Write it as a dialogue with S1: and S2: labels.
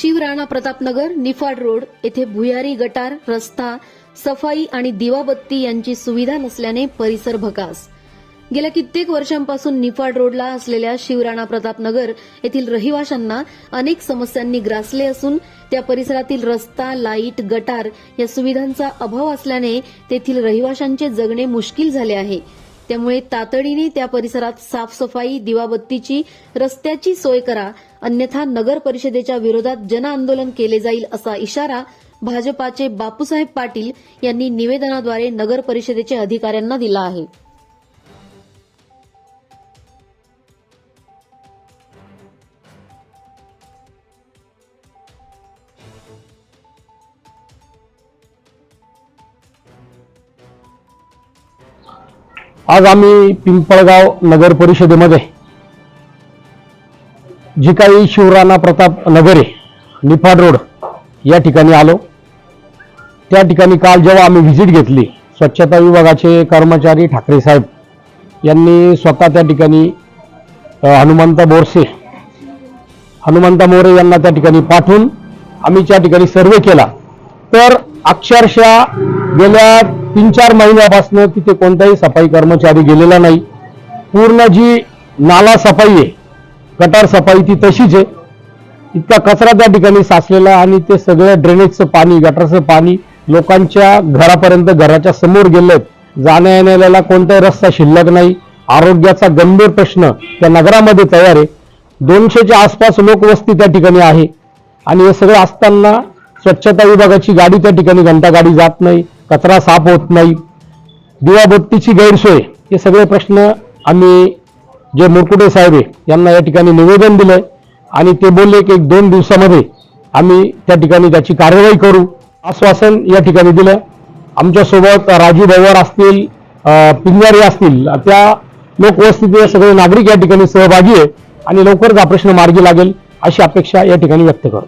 S1: Shivrana Pratapnagar Niphad road येथे भुयारी गटार रस्ता सफाई आणि दिवाबत्ती यांची सुविधा नसल्याने परिसर भकास. गेल्या कित्येक वर्षांपासून निफाड रोडला असलेल्या शिवराणा प्रतापनगर येथील रहिवाशांना अनेक समस्यांनी ग्रासले असून त्या परिसरातील रस्ता लाइट गटार या सुविधांचा अभाव असल्याने तेथील रहिवाशांचे जगणे मुश्किल झाले आहे. त्यामुळे तातडीने त्या परिसरात साफसफाई दिवाबत्तीची रस्त्याची सोय करा. अन्यथा नगर परिषदेच्या विरोधात जनआंदोलन केले जाईल असा इशारा भाजपाचे बापूसाहेब पाटील यांनी निवेदनाद्वारे नगर परिषदेच्या अधिकाऱ्यांना दिला आहे.
S2: आज आम्ही पिंपळगाव नगर परिषदेमध्ये जी काही शिवराणा प्रताप नगरे निफाड रोड या ठिकाणी आलो. त्या ठिकाणी काल जेव्हा आम्ही व्हिजिट घेतली स्वच्छता विभागाचे कर्मचारी ठाकरे साहेब यांनी स्वतः त्या ठिकाणी हनुमंता बोरसे हनुमंता मोरे यांना त्या ठिकाणी पाठवून आम्ही त्या ठिकाणी सर्वे केला. तर अक्षरशः गेल्या तीन चार महिन्यापासून तिथे कोणताही सफाई कर्मचारी गेलेला नाही. पूर्ण जी नाला सफाई आहे कटार सफाई ती तशीच आहे. इतका कचरा त्या ठिकाणी साचलेला आणि ते सगळं ड्रेनेजचं पाणी गटारचं पाणी लोकांच्या घरापर्यंत घराच्या समोर गेलेत. जाण्या येण्याला कोणताही रस्ता शिल्लक नाही. आरोग्याचा गंभीर प्रश्न त्या नगरामध्ये तयार आहे. दोनशेच्या आसपास लोकवस्ती त्या ठिकाणी आहे. आणि हे सगळं असताना स्वच्छता विभागाची गाडी त्या ठिकाणी घंटा गाडी जात नाही. कचरा साफ होत नाही दिवाबत्तीची गैरसोय हे सगळे प्रश्न आम्ही जे मुरकुटे साहेब आहे यांना या ठिकाणी निवेदन दिलं आणि ते बोलले की एक दोन दिवसामध्ये आम्ही त्या ठिकाणी त्याची कार्यवाही करू. आश्वासन या ठिकाणी दिलं. आमच्यासोबत राजू भवर असतील अं, पिंजारी असतील त्या लोकवस्तीचे सगळे नागरिक या ठिकाणी सहभागी आहे. आणि लवकरच हा प्रश्न मार्गी लागेल अशी अपेक्षा या ठिकाणी व्यक्त करतो.